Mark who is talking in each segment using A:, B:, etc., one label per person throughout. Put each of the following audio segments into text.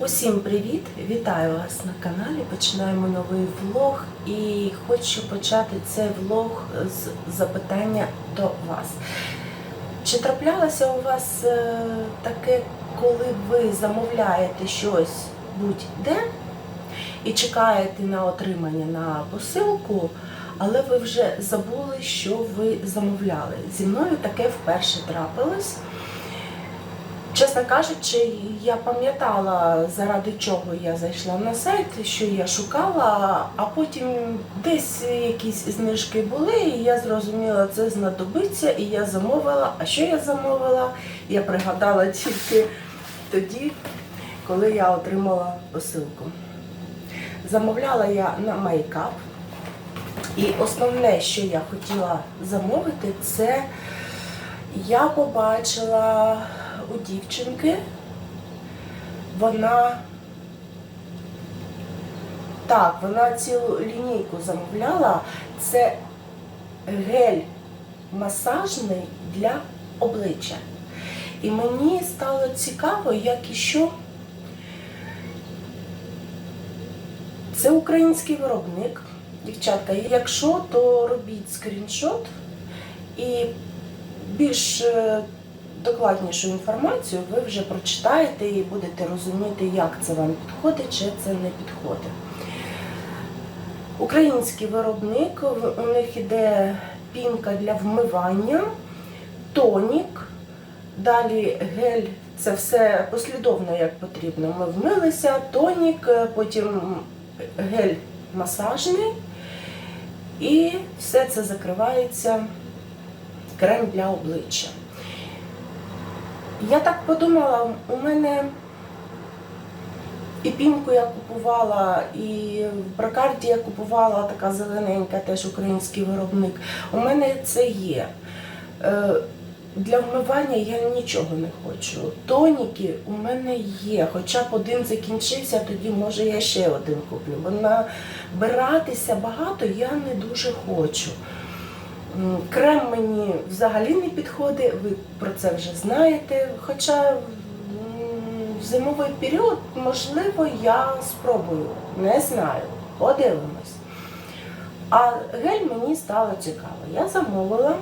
A: Усім привіт! Вітаю вас на каналі. Починаємо новий влог і хочу почати цей влог з запитання до вас. Чи траплялося у вас е, таке, коли ви замовляєте щось будь-де і чекаєте на отримання на посилку, але ви вже забули, що ви замовляли? Зі мною таке вперше трапилось. Чесно кажучи, я пам'ятала, заради чого я зайшла на сайт, що я шукала, а потім десь якісь знижки були, і я зрозуміла, це знадобиться, і я замовила. А що я замовила? Я пригадала тільки тоді, коли я отримала посилку. Замовляла я на мейкап. І основне, що я хотіла замовити, це я побачила у дівчинки, вона так, вона цілу лінійку замовляла. Це гель масажний для обличчя. І мені стало цікаво, як і що. Це український виробник, дівчатка. Якщо, то робіть скріншот і більш е, докладнішу інформацію ви вже прочитаєте і будете розуміти, як це вам підходить чи це не підходить. Український виробник, у них іде пінка для вмивання, тонік, далі гель, це все послідовно як потрібно. Ми вмилися, тонік, е, потім гель масажний і все це закривається крем для обличчя. Я так подумала, у мене і пінку я купувала, і в бракарді я купувала така зелененька, теж український виробник. У мене це є. Е, Для вмивання я нічого не хочу. Тоніки у мене є, хоча б один закінчився, тоді може я ще один куплю. Бо набиратися багато я не дуже хочу. Крем мені взагалі не підходить, ви про це вже знаєте. Хоча в зимовий період, можливо, я спробую, не знаю, подивимось. А гель мені стало цікаво. Я замовила.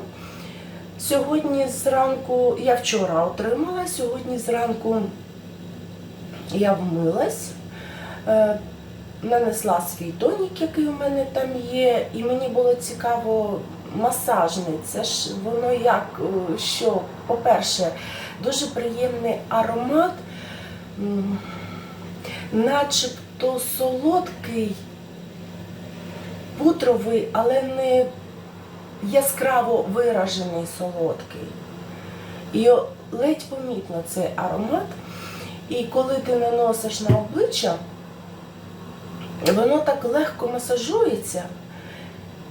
A: Сьогодні зранку, я вчора отримала, сьогодні зранку я вмилась, е, нанесла свій тонік, який у мене там є, і мені було цікаво масажний. Це ж воно як, е, що, по-перше, дуже приємний аромат, начебто солодкий, пудровий, але не яскраво виражений солодкий. І ледь помітно цей аромат. І коли ти наносиш на обличчя, воно так легко масажується.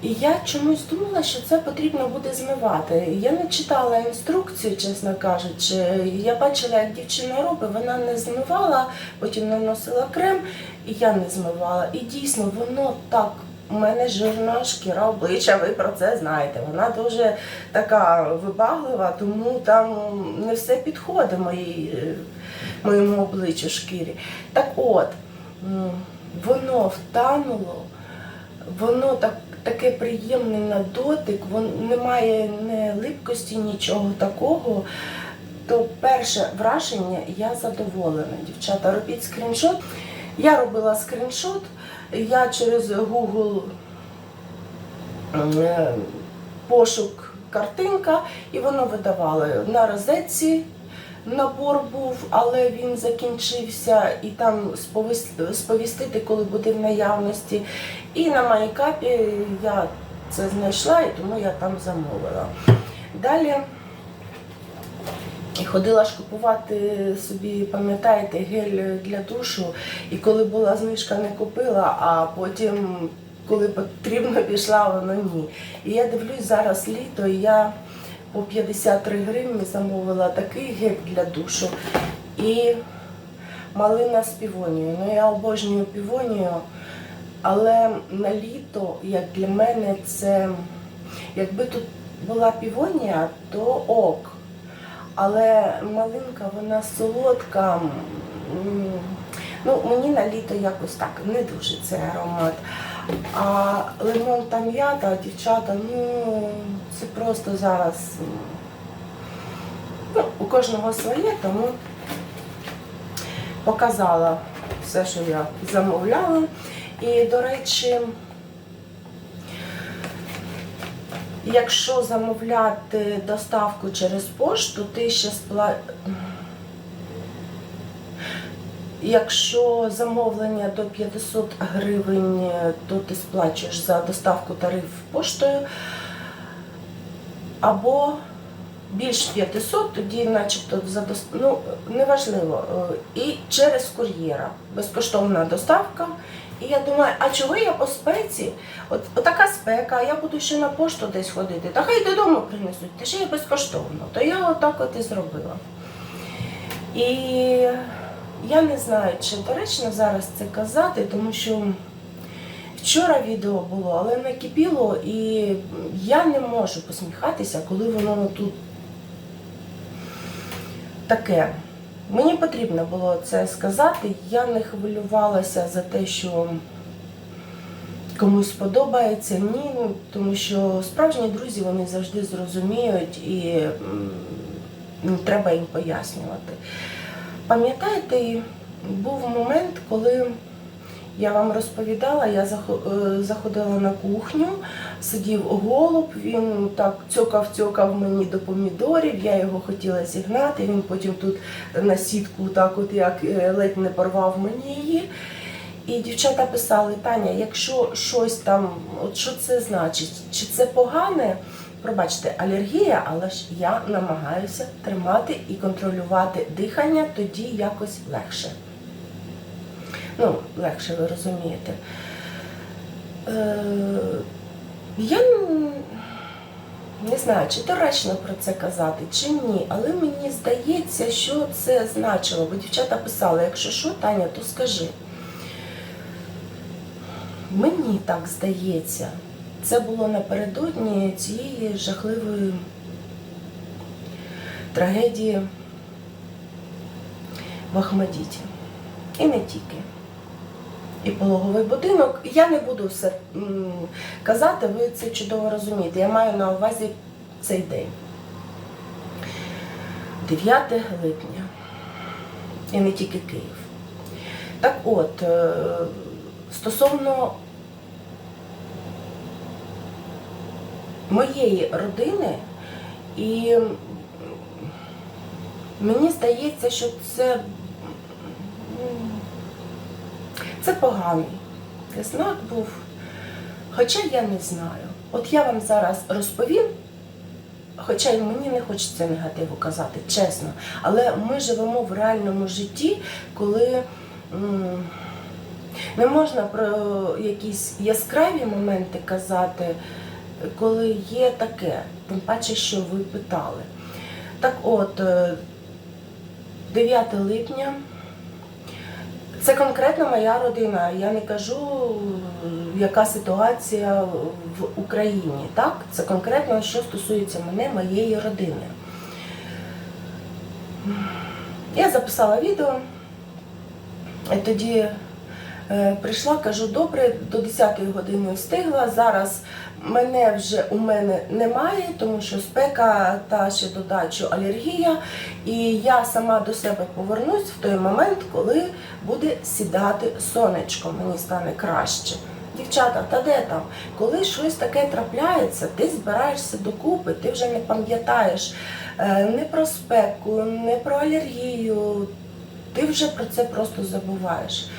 A: І я чомусь думала, що це потрібно буде змивати. Я не читала інструкцію, чесно кажучи. Я бачила, як дівчина робить, вона не змивала, потім наносила крем, і я не змивала. І дійсно, воно так. У мене жирна шкіра обличчя, ви про це знаєте. Вона дуже така вибаглива, тому там не все підходить моїй, моєму обличчю шкірі. Так от, воно втануло, воно так, таке приємне на дотик, воно немає не липкості, нічого такого. То перше враження я задоволена. Дівчата, робіть скріншот. Я робила скріншот, я через Google е, пошук картинка, і воно видавало на розетці. Набор був, але він закінчився, і там сповістити, коли буде в наявності. І на майкапі я це знайшла, і тому я там замовила. Далі ходила ж купувати собі, пам'ятаєте, гель для душу. І коли була знижка, не купила, а потім, коли потрібно, пішла, воно ні. І я дивлюсь зараз літо, і я по 53 гривні замовила такий гель для душу і малина з півонією. Ну я обожнюю півонію, але на літо, як для мене, це якби тут була півонія, то ок. Але малинка, вона солодка, Ну, мені на літо якось так не дуже цей аромат. А лимон та м'ята, дівчата, ну це просто зараз. Ну, у кожного своє, тому показала все, що я замовляла. І, до речі, якщо замовляти доставку через пошту, ти ще спла... Якщо замовлення до 500 гривень, то ти сплачуєш за доставку тариф поштою. Або більш 500, тоді начебто за дос... ну, неважливо. І через кур'єра. Безкоштовна доставка. І я думаю, а чого я по спеці? От, отака спека, я буду ще на пошту десь ходити. Та хай додому принесуть, та ще й безкоштовно. То я отак от і зробила. І я не знаю, чи доречно зараз це казати, тому що вчора відео було, але накипіло, і я не можу посміхатися, коли воно тут таке. Мені потрібно було це сказати. Я не хвилювалася за те, що комусь сподобається. Ні, ну, тому що справжні друзі вони завжди зрозуміють і треба їм пояснювати. Пам'ятаєте, був момент, коли я вам розповідала, я е, заходила на кухню, сидів голуб, він так цьокав-цьокав мені до помідорів, я його хотіла зігнати, він потім тут на сітку так от як е, ледь не порвав мені її. І дівчата писали, Таня, якщо щось там, от що це значить? Чи це погане? Пробачте, алергія, але ж я намагаюся тримати і контролювати дихання, тоді якось легше. Ну, легше ви розумієте. Е, я не знаю, чи доречно про це казати, чи ні, але мені здається, що це значило, бо дівчата писали, якщо що, Таня, то скажи. Мені так здається, це було напередодні цієї жахливої трагедії в Ахмадіті. І не тільки. І пологовий будинок. Я не буду все казати, ви це чудово розумієте. Я маю на увазі цей день. 9 липня. І не тільки Київ. Так от, е, стосовно моєї родини, і мені здається, що це, це поганий знак був. Хоча я не знаю. От я вам зараз розповім, хоча й мені не хочеться негативу казати, чесно. Але ми живемо в реальному житті, коли не можна про якісь яскраві моменти казати, коли є таке, тим паче, що ви питали. Так от, е, 9 липня. Це конкретно моя родина. Я не кажу, яка ситуація в Україні. Так? Це конкретно, що стосується мене, моєї родини. Я записала відео, і тоді е, прийшла, кажу, добре, до 10-ї години встигла. Зараз мене вже у мене немає, тому що спека та ще додачу алергія. І я сама до себе повернусь в той момент, коли буде сідати сонечко, мені стане краще. Дівчата, та де там? Коли щось таке трапляється, ти збираєшся докупи, ти вже не пам'ятаєш е, не про спеку, не про алергію. Ти вже про це просто забуваєш.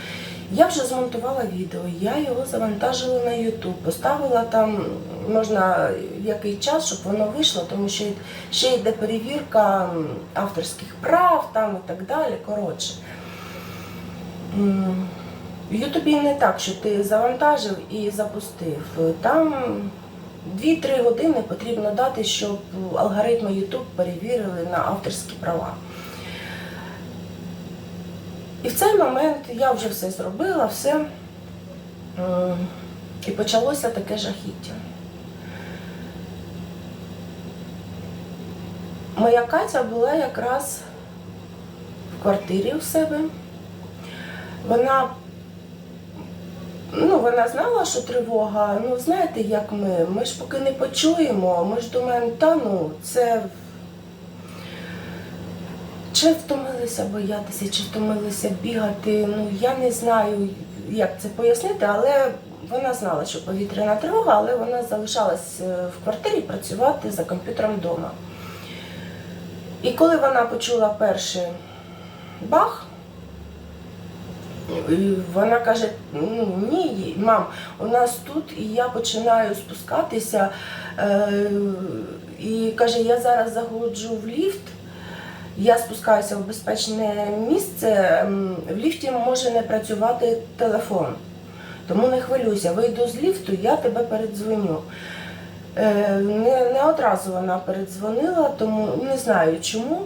A: Я вже змонтувала відео, я його завантажила на YouTube, поставила там можна який час, щоб воно вийшло, тому що ще йде перевірка авторських прав там і так далі. Коротше. В Ютубі не так, що ти завантажив і запустив. Там 2-3 години потрібно дати, щоб алгоритми YouTube перевірили на авторські права. І в цей момент я вже все зробила, все. І почалося таке жахіття. Моя Катя була якраз в квартирі у себе. Вона ну, вона знала, що тривога. Ну, знаєте, як ми? Ми ж поки не почуємо, ми ж думаємо, та ну, це. Чи втомилися боятися, чи втомилися бігати. Ну, я не знаю, як це пояснити, але вона знала, що повітряна тривога, але вона залишалась е, в квартирі працювати за комп'ютером вдома. І коли вона почула перший бах, вона каже: ну ні, мам, у нас тут, і я починаю спускатися. Е, і каже, я зараз заходжу в ліфт. Я спускаюся в безпечне місце. В ліфті може не працювати телефон. Тому не хвилюйся, вийду з ліфту, я тебе передзвоню. Е, Не, не одразу вона передзвонила, тому не знаю чому.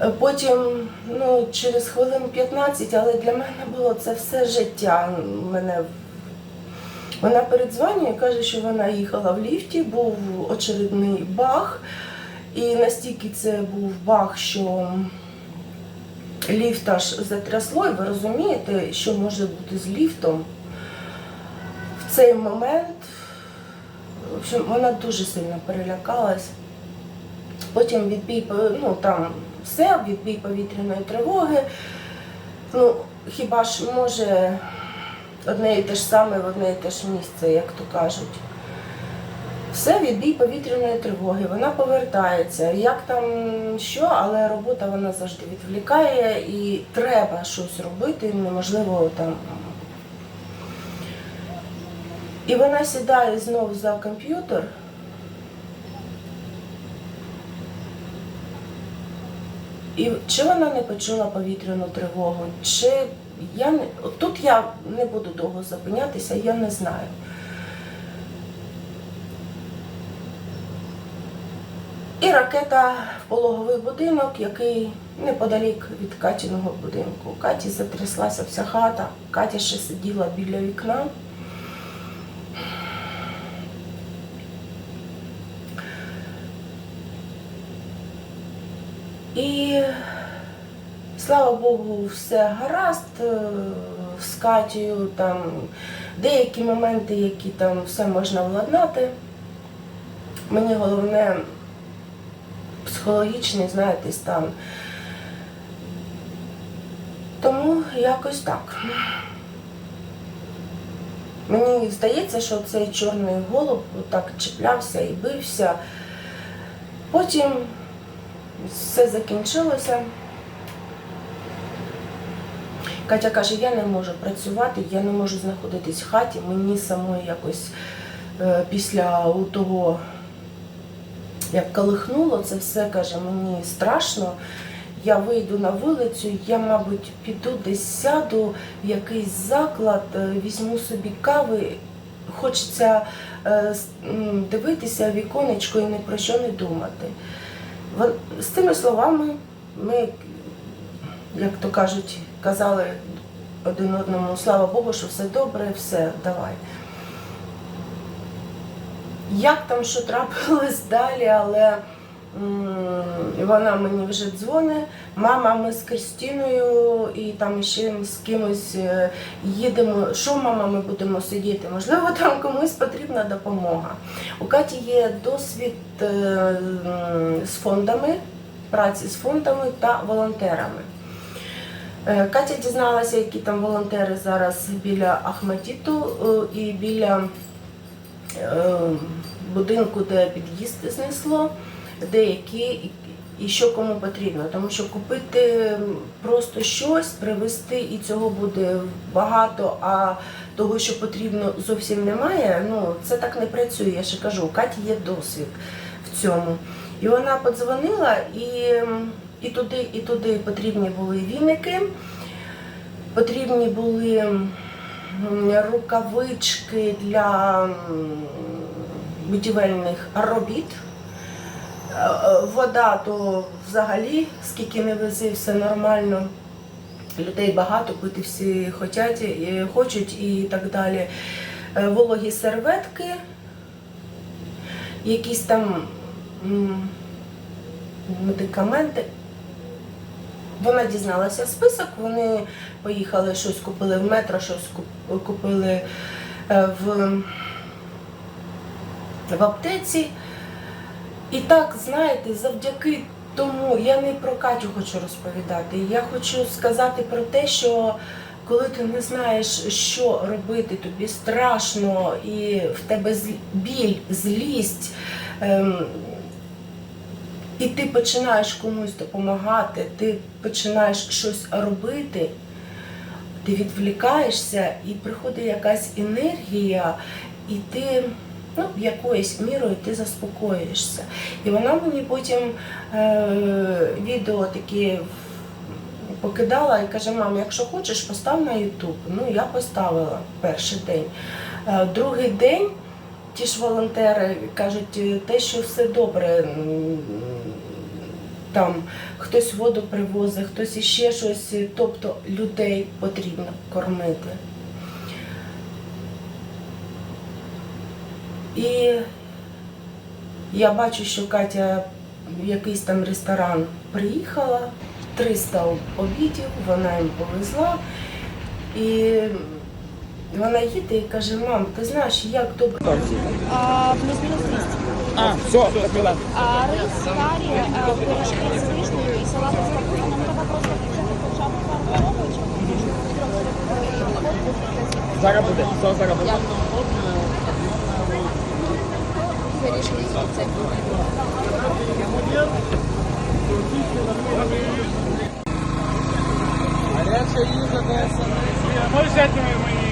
A: Е, Потім, ну, через хвилин 15, але для мене було це все життя. Мене... Вона передзвонює, каже, що вона їхала в ліфті, був очередний бах. І настільки це був бах, що ліфт аж затрясло, і ви розумієте, що може бути з ліфтом в цей момент. В общем, вона дуже сильно перелякалась. Потім відбій, ну там все, відбій повітряної тривоги. Ну, хіба ж може одне і те ж саме в одне і те ж місце, як то кажуть. Все, відбій повітряної тривоги, вона повертається. Як там що, але робота вона завжди відвлікає і треба щось робити, неможливо там. І вона сідає знову за комп'ютер. І чи вона не почула повітряну тривогу, чи я не тут я не буду довго зупинятися, я не знаю. І ракета в пологовий будинок, який неподалік від Катіного будинку. Каті затряслася вся хата, Катя ще сиділа біля вікна. І слава Богу, все гаразд е, з Катією, там деякі моменти, які там все можна владнати. Мені головне психологічний, знаєте, стан. Тому якось так. Мені здається, що цей чорний голуб так чіплявся і бився. Потім все закінчилося. Катя каже, я не можу працювати, я не можу знаходитись в хаті, мені самої якось е, після того, як колихнуло це все, каже, мені страшно. Я вийду на вулицю, я, мабуть, піду десь сяду в якийсь заклад, е, візьму собі кави. Хочеться е, дивитися віконечко і ні про що не думати. З тими словами ми, як то кажуть, казали один одному, слава Богу, що все добре, все, давай. Як там що трапилось далі, але вона мені вже дзвонить. Мама, ми з Кристиною і там ще з кимось е, їдемо. Що, мама, ми будемо сидіти? Можливо, там комусь потрібна допомога. У Каті є досвід е, з фондами, праці з фондами та волонтерами. Е, Катя дізналася, які там волонтери зараз біля Ахматіту і біля будинку, де під'їзд знесло, деякі і- що кому потрібно. Тому що купити просто щось, привезти і цього буде багато, а того, що потрібно, зовсім немає. Ну це так не працює. Я ще кажу, у Каті є досвід в цьому. І вона подзвонила і, і туди, і туди потрібні були віники, потрібні були рукавички для будівельних робіт. Е, е, Вода то взагалі, скільки не вези, все нормально. Людей багато, пити всі хочуть, і, хочуть і так далі. Е, Вологі серветки, якісь там медикаменти. Вона дізналася список, вони поїхали, щось купили в метро, щось купили е, в, в аптеці. І так, знаєте, завдяки тому я не про Катю хочу розповідати. Я хочу сказати про те, що коли ти не знаєш, що робити, тобі страшно, і в тебе біль, злість. Ем, і ти починаєш комусь допомагати, ти починаєш щось робити, ти відвлікаєшся і приходить якась енергія, і ти ну, якоюсь мірою ти заспокоїшся. І вона мені потім е, відео такі покидала і каже, мам, якщо хочеш, постав на Ютуб. Ну, я поставила перший день. Е, другий день ті ж волонтери кажуть, е, те, що все добре. Там хтось воду привозить, хтось іще щось, тобто людей потрібно кормити. І я бачу, що Катя в якийсь там ресторан приїхала, 300 обідів, вона їм повезла. І вона їде і каже, мам, ти знаєш, як добре.
B: А, плюс-минус 200.
C: А, все, запила.
B: А рис, карри, а, пирожки с вишней и салат с капустой. Нам треба просто включити б пару коробочок.
C: Зараз буде, все зараз буде.
B: З яйцем.
C: Гаряча їжа, де
D: Можеш взяти мої речі?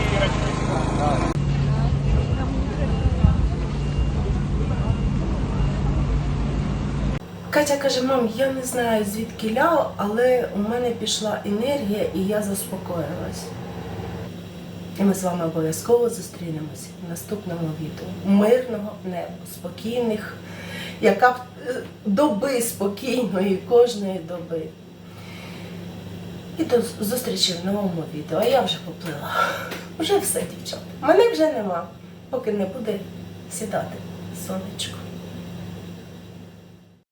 A: Катя каже, мам, я не знаю звідки ля, але у мене пішла енергія і я заспокоїлась. І ми з вами обов'язково зустрінемось в наступному відео. Мирного неба, спокійних, яка б е, доби спокійної, кожної доби. І до зустрічі в новому відео. А я вже поплила. Вже все, дівчата. Мене вже нема, поки не буде сідати сонечко.